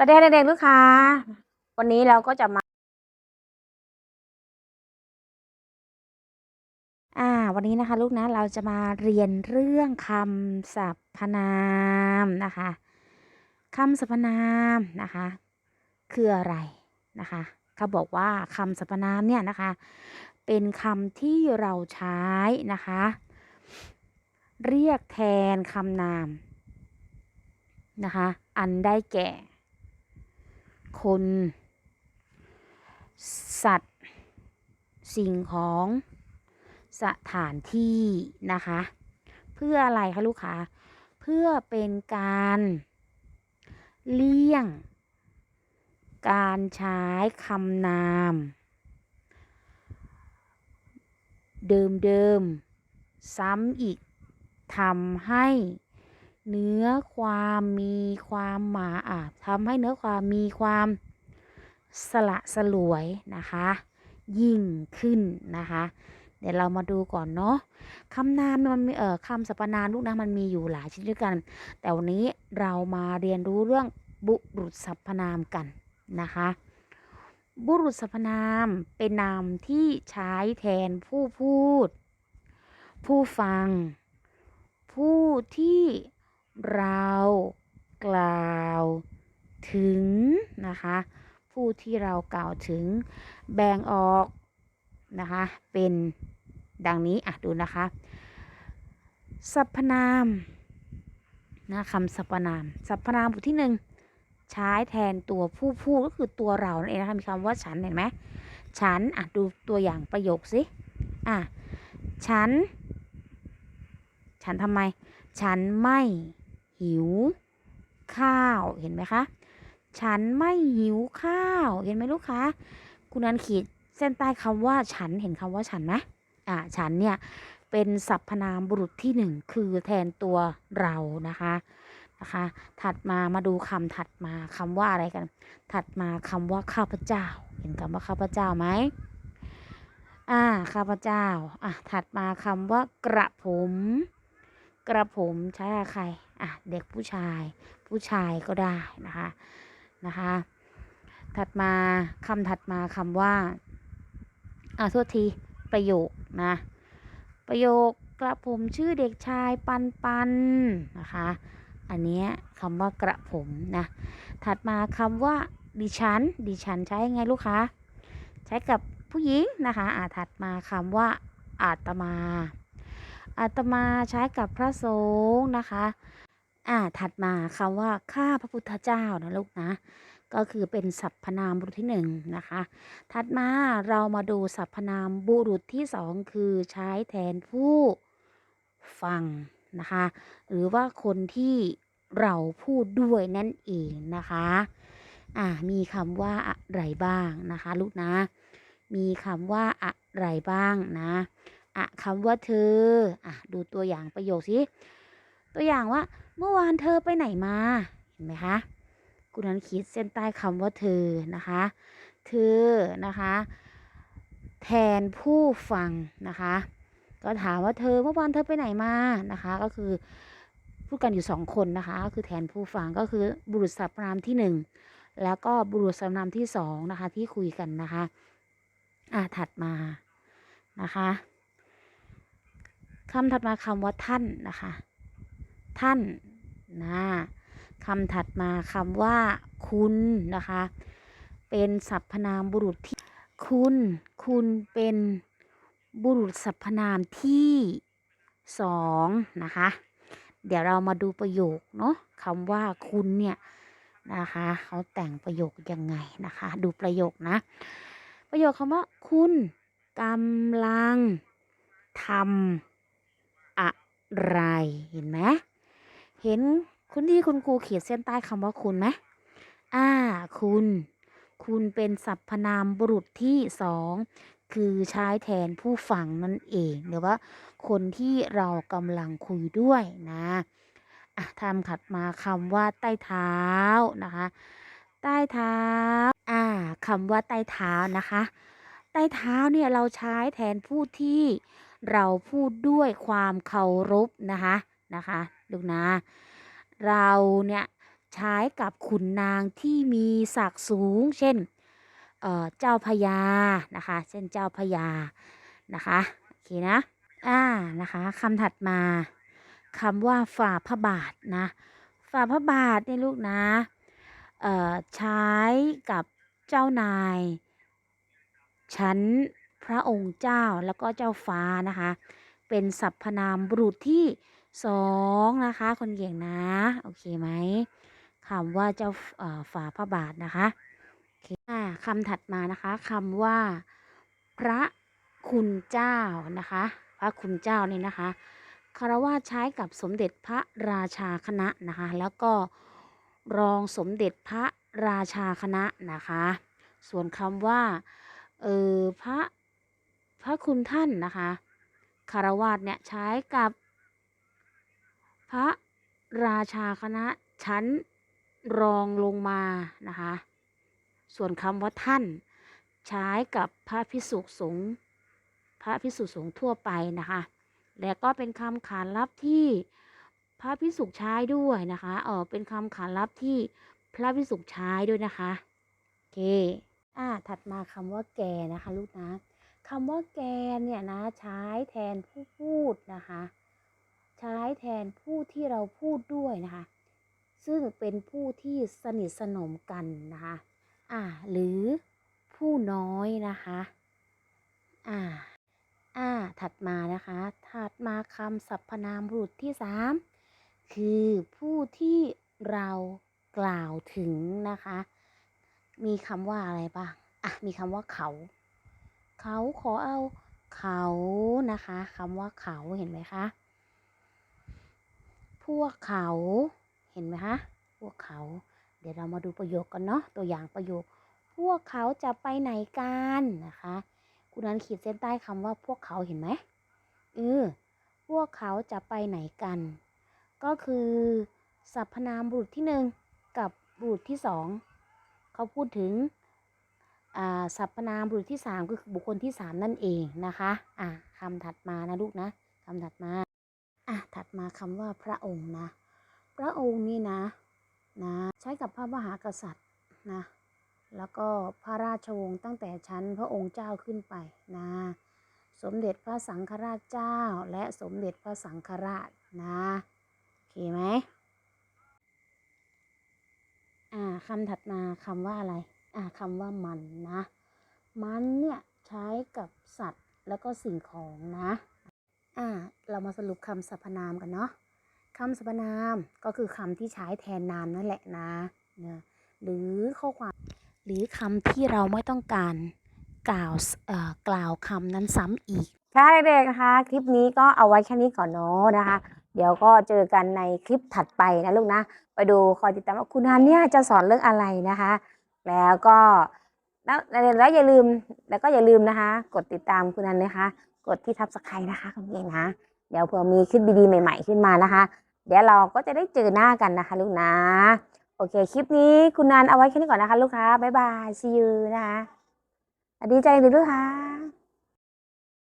สวัสดีค่ะเด็กๆลูกค้า วันนี้เราก็จะมา อ่า วันนี้นะคะ ลูกนะ เราจะมาเรียนเรื่องคำสรรพนามนะคะคำสรรพนามนะคะ คืออะไรนะคะเขาบอกว่าคำสรรพนามเนี่ยนะคะ เป็นคำที่เราใช้นะคะ เรียกแทนคำนามนะคะ อันได้แก่ คน สัตว์ สิ่งของ สถานที่นะคะ เพื่ออะไรคะลูกค้า เพื่อเป็นการเลี่ยง การใช้คำนาม เดิมๆซ้ำอีกทำให้ เนื้อความมีความหมาอะทำให้เนื้อความมีความสละสลวยนะคะ ยิ่งขึ้นนะคะ เดี๋ยวเรามาดูก่อนเนาะคำนามมันมีเอ่อคำสรรพนามลูกนะมันมีอยู่หลายชนิดด้วยกัน แต่วันนี้เรามาเรียนรู้เรื่องบุรุษสรรพนามกันนะคะ บุรุษสรรพนามเป็นนามที่ใช้แทนผู้พูด ผู้ฟัง ผู้ที่ เรา กล่าว ถึง นะคะ ผู้ที่เรากล่าวถึง แบ่งออก นะคะ เป็นดังนี้ อะ ดูนะคะ สรรพนาม นะคำสรรพนาม สรรพนามบทที่หนึ่งใช้แทนตัวผู้พูดก็คือตัวเรานั่นเองนะคะ มีคำว่าฉันเห็นไหม ฉัน อะ ดูตัวอย่างประโยคสิ อะ ฉัน ฉันทำไม ฉันไม่ หิว ข้าวเห็นไหมคะ ฉันไม่หิวข้าว เห็นไหมลูกค้าคุณนันขีดเส้นใต้คำว่าฉันเห็นคำว่าฉันไหมอ่าฉันเนี่ยเป็นสรรพนามบุรุษที่หนึ่งคือแทนตัวเรานะคะนะคะ ถัดมามาดูคำถัดมาคำว่าอะไรกัน ถัดมาคำว่าข้าพเจ้า เห็นคำว่าข้าพเจ้าไหมอ่าข้าพเจ้าอะถัดมาคำว่ากระผม กระผมใช้ใคร อะเด็กผู้ชายผู้ชายก็ได้นะคะนะคะ ถัดมาคำถัดมาคำว่าอะโทษทีประโยคนะประโยคกระผมชื่อเด็กชายปันปันนะคะ อันนี้คำว่ากระผมนะถัดมาคำว่าดิฉันดิฉันใช้ไงลูกค้าใช้กับผู้หญิงนะคะอะถัดมาคำว่าอาตมาอาตมาใช้กับพระสงฆ์นะคะ อ่าถัดมาคำว่าข้าพระพุทธเจ้านะลูกนะ ก็คือเป็นสรรพนามบุรุษที่หนึ่งนะคะ ถัดมาเรามาดูสรรพนามบุรุษที่สองคือใช้แทนผู้ฟังนะคะ หรือว่าคนที่เราพูดด้วยนั่นเองนะคะอ่ามีคำว่าอะไรบ้างนะคะ ลูกนะ มีคำว่าอะไรบ้างนะอะคำว่าเธออะดูตัวอย่างประโยคสิ ตัวอย่างว่า เมื่อวานเธอไปไหนมา เห็นไหมคะคุณนันขีดเส้นใต้คำว่าเธอนะคะ เธอนะคะ แทนผู้ฟังนะคะ ก็ถามว่าเธอเมื่อวานเธอไปไหนมานะคะ ก็คือพูดกันอยู่สองคนนะคะก็คือแทนผู้ฟังก็คือบุรุษสรรพนามที่หนึ่งแล้วก็บุรุษสรรพนามที่สองนะคะ ที่คุยกันนะคะอะถัดมานะคะคำถัดมาคำว่าท่านนะคะ ท่านนะคำถัดมาคำว่า คุณนะคะ เป็นสรรพนามบุรุษที่คุณ คุณเป็นบุรุษสรรพนามที่สองนะคะ เดี๋ยวเรามาดูประโยคเนาะคำว่าคุณเนี่ยนะคะเขาแต่งประโยคยังไงนะคะ ดูประโยคนะ ประโยคคำว่า คุณกำลังทำอะไรเห็นไหม เห็นคุณที่คุณครูเขียนเส้นใต้คำว่าคุณไหมอ่า คุณ คุณเป็นสรรพนามบุรุษที่สองคือใช้แทนผู้ฟังนั่นเอง หรือว่าคนที่เรากำลังคุยด้วยนะอะทำขัดมาคำว่าใต้เท้านะคะ ใต้เท้า อ่าคำว่าใต้เท้านะคะ ใต้เท้าเนี่ยเราใช้แทนผู้ที่เราพูดด้วยความเคารพนะคะนะคะ ดูกนะ เราเนี่ยใช้กับขุนนางที่มีศักดิ์สูง เช่นเเจ้าพญานะคะ เช่นเจ้าพญานะคะโอเคนะอ่านะคะคำถัดมาคำว่าฝ่าพระบาทนะฝ่าพระบาทเนี่ยลูกนะใช้กับเจ้านายชั้นพระองค์เจ้าแล้วก็เจ้าฟ้านะคะ เป็นสรรพนามบุรุษที่ สองนะคะ คนเก่งนะ โอเคไหมคำว่าเจ้าเอ่อฝาพระบาทนะคะโอเคอ่าคำถัดมานะคะคำว่า พระคุณเจ้านะคะ พระคุณเจ้านี่นะคะคารวะใช้กับสมเด็จพระราชาคณะนะคะ แล้วก็รองสมเด็จพระราชาคณะนะคะ ส่วนคำว่าเออพระพระคุณท่านนะคะคารวาสเนี่ยใช้กับ พระราชาคณะชั้นรองลงมานะคะ ส่วนคำว่าท่านใช้กับพระพิสุสงฆ์พระพิสุสงฆ์ทั่วไปนะคะ และก็เป็นคำขานรับที่พระพิสุใช้ด้วยนะคะเออเป็นคำขานรับที่พระพิสุใช้ด้วยนะคะโอเคอ่าถัดมาคำว่าแกนะคะลูกนะคำว่าแกเนี่ยนะใช้แทนผู้พูดนะคะ แทนผู้ที่เราพูดด้วยนะคะ ซึ่งเป็นผู้ที่สนิทสนมกันนะคะอ่าหรือผู้น้อยนะคะอ่าอ่าถัดมานะคะ ถัดมาคำสรรพนามบุรุษที่สามคือผู้ที่เรากล่าวถึงนะคะ มีคำว่าอะไรบ้างอะมีคำว่าเขา เขาขอเอาเขานะคะคำว่าเขาเห็นไหมคะ วกเขา เห็นไหมคะ พวกเขา เดี๋ยวเรามาดูประโยคกันเนาะ ตัวอย่างประโยค พวกเขาจะไปไหนกันนะคะ คุณนันขีดเส้นใต้คำว่าพวกเขาเห็นไหมเออพวกเขาจะไปไหนกัน ก็คือสรรพนามบุรุษที่หนึ่งกับบุรุษที่สองเขาพูดถึงอ่าสรรพนามบุรุษที่สามก็คือบุคคลที่สามนั่นเองนะคะ อะคำถัดมานะลูกนะคำถัดมา อะถัดมาคำว่าพระองค์นะ พระองค์นี่นะนะใช้กับพระมหากษัตริย์นะแล้วก็พระราชวงศ์ตั้งแต่ชั้นพระองค์เจ้าขึ้นไปนะสมเด็จพระสังฆราชเจ้า และสมเด็จพระสังฆราชนะโอเคไหมอ่าคำถัดมาคำว่าอะไรอ่าคำว่ามันนะ มันเนี่ยใช้กับสัตว์แล้วก็สิ่งของนะ อ่าเรามาสรุปคำสรรพนามกันเนาะคำสรรพนามก็คือคำที่ใช้แทนนามนั่นแหละนะนะหรือข้อความหรือคำที่เราไม่ต้องการกล่าวเอ่อกล่าวคำนั้นซ้ำอีกค่ะเด็กๆนะคะ คลิปนี้ก็เอาไว้แค่นี้ก่อนเนาะนะคะ เดี๋ยวก็เจอกันในคลิปถัดไปนะลูกนะ ไปดูคอยติดตามว่าคุณฮันเนี่ยจะสอนเรื่องอะไรนะคะ แล้วก็ แล้วแล้วอย่าลืมแล้วก็อย่าลืมนะคะ กดติดตามคุณนันนะคะ กดที่ทับสไครนะคะคุณเองนะเดี๋ยวเผื่อมีคลิปดีๆใหม่ ๆ ขึ้นมานะคะ เดี๋ยวเราก็จะได้เจอหน้ากันนะคะ ลูกนะ โอเค คลิปนี้คุณนันเอาไว้แค่นี้ก่อนนะคะ ลูกค้าบ๊ายบายซีอูนะคะดีใจดีลูกค้า